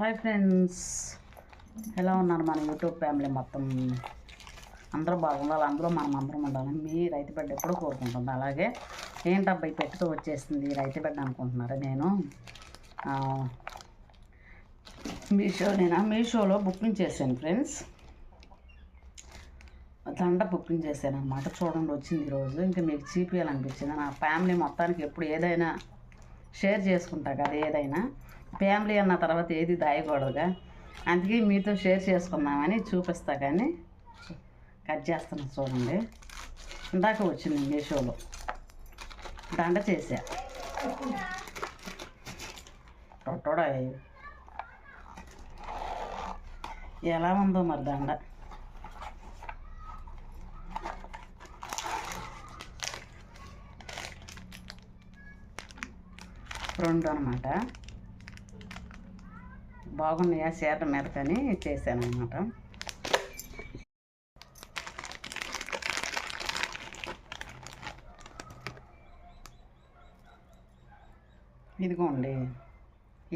Hi friends ఎలా ఉన్నారు మన యూట్యూబ్ ఫ్యామిలీ మొత్తం? అందరూ బాగుండాలి అందులో మనం అందరం ఉండాలి మీ రైతు బిడ్డ ఎప్పుడూ కోరుకుంటుంది. అలాగే ఏంటబ్బాయి పెట్టుతూ పెట్టుతో వచ్చేసింది రైతు బిడ్డ అనుకుంటున్నారు నేను? మీషో నేను మీషోలో బుకింగ్ చేశాను ఫ్రెండ్స్. దండ బుకింగ్ చేశాను అనమాట చూడండి వచ్చింది ఈరోజు ఇంకా మీకు చీపియాలనిపించింది. నా ఫ్యామిలీ మొత్తానికి ఎప్పుడు ఏదైనా షేర్ చేసుకుంటా కదా ఏదైనా. ఫ్యామిలీ అన్న తర్వాత ఏది దాయకూడదుగా. అందుకే మీతో షేర్ చేసుకుందామని చూపిస్తా కానీ కట్ చేస్తున్నా చూడండి. ఇందాక వచ్చింది మీషోలో దండ చేసా టొట్టోడా ఎలా ఉందో మరి దండ? రెండు అనమాట బాగున్నాయా చీర మీద చేశాను అనమాట ఇదిగోండి.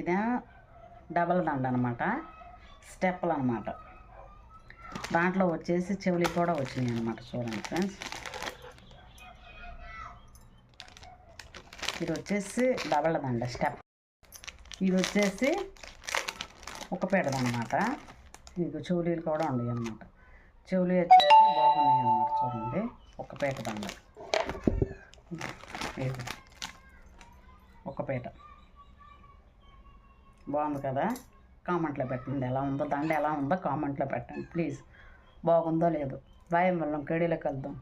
ఇదే డబల్ దండ అనమాట స్టెప్పులు అనమాట దాంట్లో వచ్చేసి చెవులు కూడా వచ్చినాయి అనమాట చూడండి ఫ్రెండ్స్. ఇది వచ్చేసి డబల్ దండ స్టెప్. ఇది వచ్చేసి ఒక పెడదనమాట మీకు చెవులీలు కూడా ఉన్నాయి అనమాట చెవులు వచ్చేసి బాగున్నాయి అనమాట చూడండి. ఒక పేట దండ ఒక బాగుంది కదా? కామెంట్లో పెట్టండి. ఎలా ఉందో దండ ఎలా ఉందో కామెంట్లో పెట్టండి. ప్లీజ్. బాగుందో లేదు. బాయ్ మళ్ళీ కేడీలో వెళ్దాం.